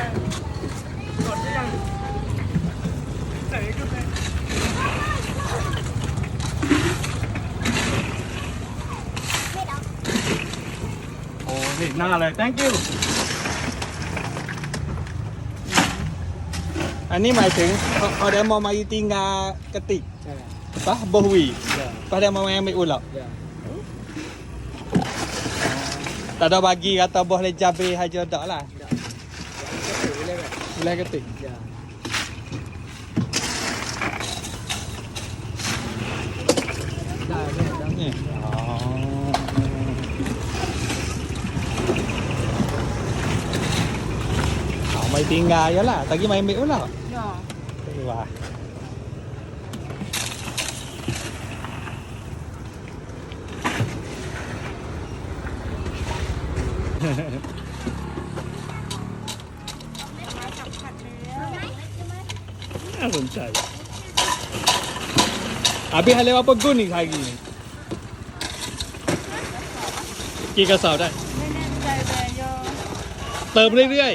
Oh, เห็นหน้าเลย thank you. อันนี้หมายถึง ada mau mai tinggal ketik. Apa? Bohwi pada mau mai ambil ulap tak ada bagi kata boleh lejabri hajar tak lah. Legacy. Yeah. Yeah. Oh. gà vậy là ya lah. mày may miun lah. Yeah. Diba? Hehehe je lah. Tadi main ambil pula. Ya. Wah. Nah, sensai. Habis hal apa gun ni hari ni? กี่กระสอบได้ ไม่แน่ใจแต่ยอเติมเรื่อย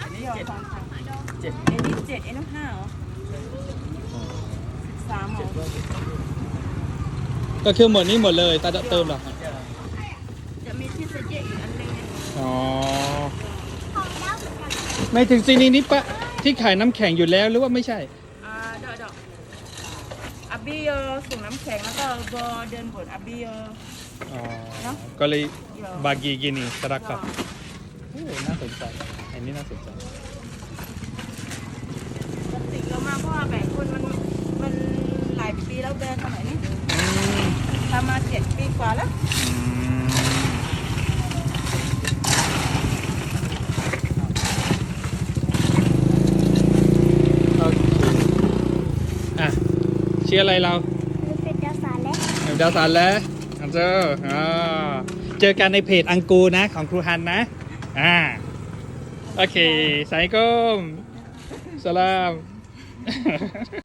อันนี้ยอสองถังเจ็ดเอ็นนี่เจ็ดเอ็นห้าเหรอสามเหรอๆ ก็คือหมดนี้หมดเลยตาเติมหรอ ya จะมีที่สเจ็ดอีกอันหนึงไงอ๋อ ไม่ถึงซีนีนี้ปะ ที่ขายน้ำแข็งอยู่แล้วหรือว่าไม่ใช่ อ่าเดอกดอกอับบี้เออส่งน้ำแข็งแล้วก็บอเดินบนอับบี้เออ อ๋อ เนอะ ก็เลยเดี๋ยวบากีกินีสรักยกับอโอ้น่าสนใจ อันนี้น่าสนใจ ปกติเรามาเพราะว่าแบ่งคนมันมันหลายปีแล้วเดินสมัยนี้อืมทำมาเจ็ดปีกว่าแล้ว อืมโอเคอะ ชื่ออะไรเราเป็นดาวสารและเดี๋ยวดาวสารแล้วอันเจออ่าเจอกันในเพจอังกูนะของครูฮันนะ อ่า โอเคสายก้มสลาม